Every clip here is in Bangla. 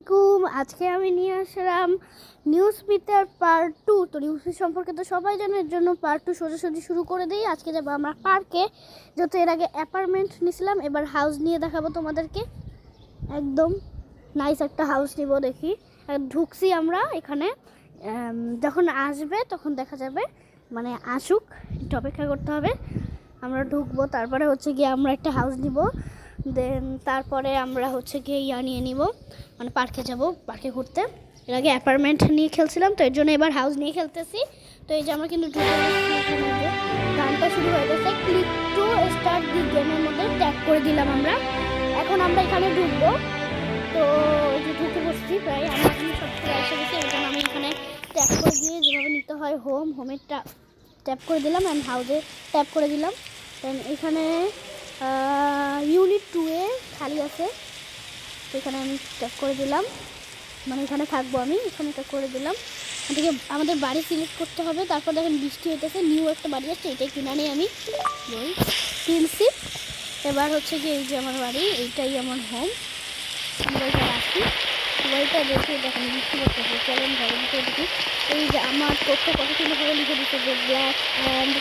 আলাইকুম আজকে আমি নিয়ে আসলাম নিউজ পিটার পার্ট টু। তো নিউজ সম্পর্কে তো সবাই জানে, এর জন্য পার্ট টু সোজাসুজি শুরু করে দিই। আজকে যাব আমরা পার্কে। যত এর আগে অ্যাপার্টমেন্ট নিয়েছিলাম, এবার হাউস নিয়ে দেখাবো তোমাদেরকে। একদম নাইস একটা হাউস নিব দেখি। ঢুকছি আমরা এখানে। যখন আসবে তখন দেখা যাবে। মানে আসুক, একটু অপেক্ষা করতে হবে। আমরা ঢুকবো, তারপরে হচ্ছে গিয়ে আমরা একটা হাউস নিব। দেন তারপরে আমরা হচ্ছে গিয়ে ইয়া নিয়ে নিব মানে পার্কে যাব পার্কে ঘুরতে। এর আগে অ্যাপার্টমেন্ট নিয়ে খেলছিলাম, তো এর জন্য এবার হাউস নিয়ে খেলতেছি। তো এই যে আমরা কিন্তু গানটা শুরু হয়ে গেছে ক্লিক টু স্টার্ট দি গেমের মধ্যে ট্যাগ করে দিলাম আমরা। এখন আমরা এখানে ঢুকবো। তো এই যে ঢুকে বসছি, প্রায় আমি এখানে সব কিছু এসে গেছি আমি এখানে ট্যাপ করে দিয়ে যেভাবে নিতে হয় হোম হোমের ট্যাপ করে দিলাম অ্যান্ড হাউসে ট্যাপ করে দিলাম। দেন এখানে ইউনিট টু এ খালি আছে। তো এখানে আমি ট্যাপ করে দিলাম। মানে এখানে থাকব আমি, এখানে ট্যাপ করে দিলাম। থেকে আমাদের বাড়ি সিলেক্ট করতে হবে। তারপর দেখেন বৃষ্টি হইতেছে নিউ একটা বাড়ি আছে এটাই কিনা নেই আমি। ওই কিনছি এবার হচ্ছে কি এই যে আমার বাড়ি, এইটাই আমার হোম আমরা আসি। বইটা দেখে দেখেন, বৃষ্টি করতেছে চলেন দেখি এই যে আমার তথ্য কত সুন্দরভাবে লিখে দিচ্ছে যে black and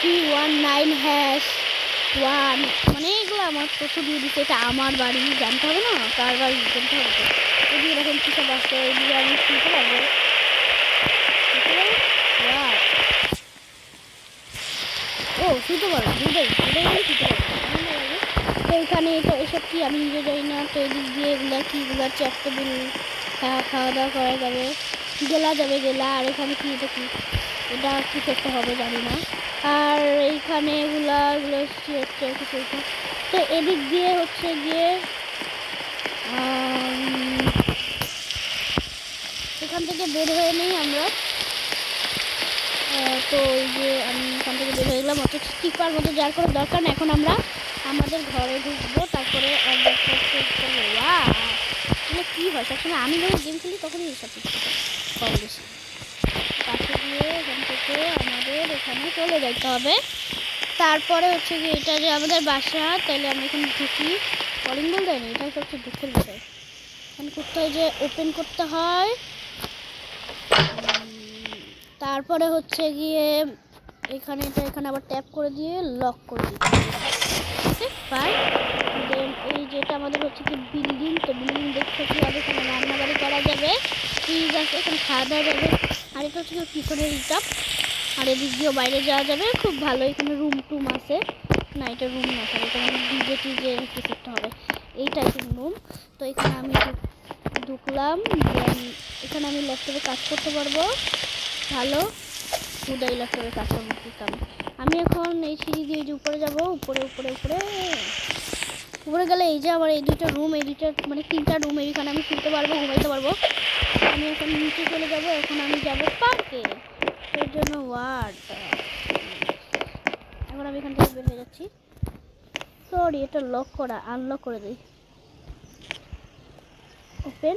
three one nine hash one মানে আমার তথ্য দিয়ে দিচ্ছে এটা আমার বাড়ি জানতে হবে না? কার বাড়ি জানতে হবে? তো এদিকে দেখেন কী এদিকে আমি শুনতে পারব! ও শুনতে পারব দুটাই দুটাই শুনতে পারব তো এখানে এটা এসব কি আমি নিজে জানি না, তো এদিক দিয়ে এগুলা কি, এগুলা টেবিল খাওয়া খাওয়া দাওয়া করা যাবে। গেলা যাবে, গেলা, আর এখানে কি, এটা কি? এটা কি করতে হবে জানি না। আর এইখানে এগুলা, এগুলো কিছু তো এদিক দিয়ে হচ্ছে গিয়ে এখান থেকে বের হয়ে নেই আমরা। তো এই যে আমি এখান থেকে বের হয়ে গেলাম। অত স্টিকার মতো যার কোনো দরকার না এখন আমরা আমাদের ঘরে ঢুকবো। তারপরে কী হয়? সবসময় আমি যখন গেম খেলি, তখনই এইসব কম বেশি পাশে গিয়ে এখান থেকে এখানে চলে যেতে হবে। তারপরে হচ্ছে যে এটা যে আমাদের বাসা তাহলে আমরা এখানে ঢুকি। কলিং বল দেয়নি এটাই সবচেয়ে দুঃখের বিষয়। এখানে করতে হয় যে ওপেন করতে হয়, তারপরে হচ্ছে গিয়ে এখানে এটা, এখানে আবার ট্যাপ করে দিয়ে লক করে দিতে ফাইন দেন এই যেটা আমাদের হচ্ছে কি বিল্ডিং তো বিল্ডিং দেখতে কি হবে এখানে রান্নাবাড়ি করা যাবে। ফ্রিজ আছে এখানে খাওয়া দাওয়া যাবে। আর এটা হচ্ছে কি পিছনের ইটা আর এদিক দিয়েও বাইরে যাওয়া যাবে। খুব ভালো, এখানে রুম টুম আছে। না, এটা রুম না স্যার এখানে ডিজে টিজে কিছু একটা হবে। এইটা এখানে রুম তো এখানে আমি ঢুকলাম এখানে আমি ল্যাপটপে কাজ করতে পারব। ভালো। উদয় ল্যাপটপে কাজ করব করতাম আমি এখন এই সিঁড়ি দিয়ে এই যে উপরে যাব, উপরে উপরে উপরে। উপরে গেলে এই যে আমার এই দুইটা রুম এই দুইটা মানে তিনটা রুম এখানে আমি শুনতে পারব, ঘুমাইতে পারব। আমি এখন নিচে চলে যাব, এখন আমি যাব পার্কে এর জন্য ওয়ার্ড এখন আমি এখান থেকে বের হয়ে যাচ্ছি। সরি এটা লক করা আনলক করে দিই। ওপেন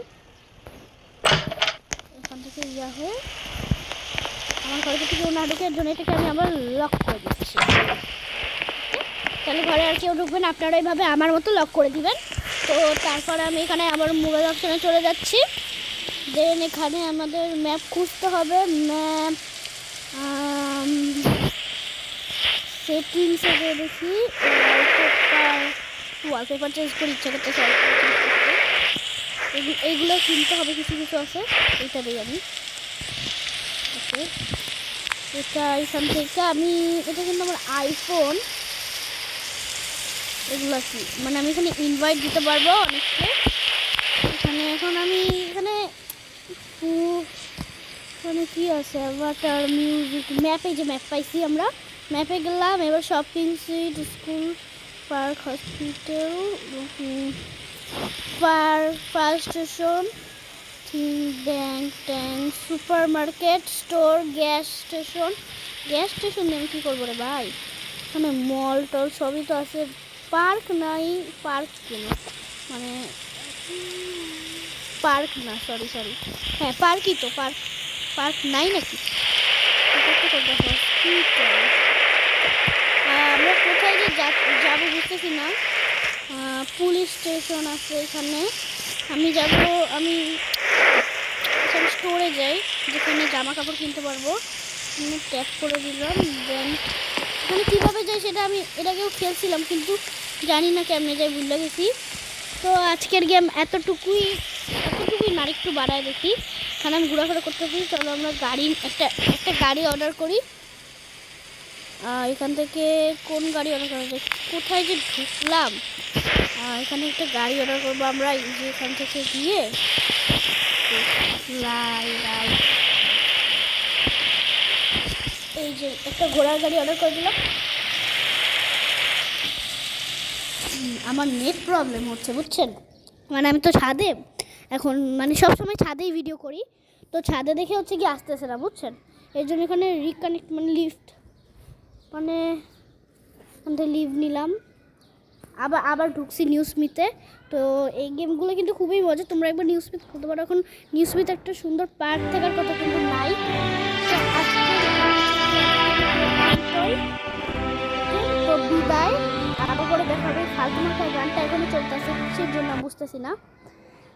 এখান থেকে ইয়া হয়ে আমার ঘরে থেকে না ঢুকে জন্য এটাকে আমি আবার লক করে দিচ্ছি। তাহলে ঘরে আর কেউ ঢুকবেন আপনারা এইভাবে আমার মতো লক করে দিবেন। তো তারপরে আমি এখানে আবার মোবাইল অপশনে চলে যাচ্ছি। দেন এখানে আমাদের ম্যাপ খুঁজতে হবে। ম্যাপ সেটিংসে গিয়ে দেখি ওয়ালপেপার চেঞ্জ করে, ইচ্ছা করতেছে। এইগুলো কিনতে। হবে, কিছু কিছু আছে দিই আমি। ওকে। এটা এখান থেকে আমি, এটা কিন্তু আমার আইফোন এগুলো কি? মানে আমি এখানে ইনভাইট দিতে পারব অনেককে। এখানে এখন আমি, এখানে এখানে কি আছে? ওয়াটার মিউজিক ম্যাপে যে ম্যাপ পাইছি আমরা ম্যাপে গেলাম, এবার shopping street school park hospital fire station bank tank supermarket store gas station gas station আমি কী করব রে ভাই? এখানে মল টল সবই তো আছে। পার্ক নাই পার্ক কেন? মানে পার্ক না সরি সরি হ্যাঁ পার্কই তো পার্ক পার্ক নাই নাকি? আমরা কোথায় যে যা- যাব বুঝতেছি না। পুলিশ স্টেশন আছে এখানে। আমি যাব, আমি এখানে স্টোরে যাই, যেখানে জামা কাপড় কিনতে পারব। আমি ট্যাপ করে দিলাম দেন এখানে কীভাবে যাই সেটা আমি এর আগেও খেলছিলাম, কিন্তু জানি না কেমনে যাই, ভুলে গেছি। তো আজকের গেম এতটুকুই এতটুকুই না একটু বাড়ায় দেখি। এখানে আমি ঘোরাফেরা করতেছি চলো আমরা গাড়ি, একটা একটা গাড়ি অর্ডার করি। এখান থেকে কোন গাড়ি অর্ডার করা যায়? কোথায় যে ঢুকলাম? এখানে একটা গাড়ি অর্ডার করব আমরা যে এখান থেকে গিয়ে। এই যে একটা ঘোড়ার গাড়ি অর্ডার করে দিলাম। আমার নেট প্রবলেম হচ্ছে, বুঝছেন? মানে আমি তো ছাদে এখন মানে সব সময় ছাদেই ভিডিও করি। তো ছাদে দেখে হচ্ছে কি আসতেছে না, বুঝছেন? এর জন্য এখানে রিকানেক্ট মানে লিফট মানে আমাদের লিভ নিলাম। আবার আবার ঢুকছি নিউজ মিতে তো এই গেমগুলো কিন্তু খুবই মজা তোমরা একবার নিউজ মিট করতে পারো। এখন নিউজ মিতে একটা সুন্দর পার্ক থাকার কথা কিন্তু নাই। তো বিদায় আরও করে দেখা হবে ফালতু মাথায় গানটা এখনও চলতেছে, কিসের জন্য বুঝতেছি না।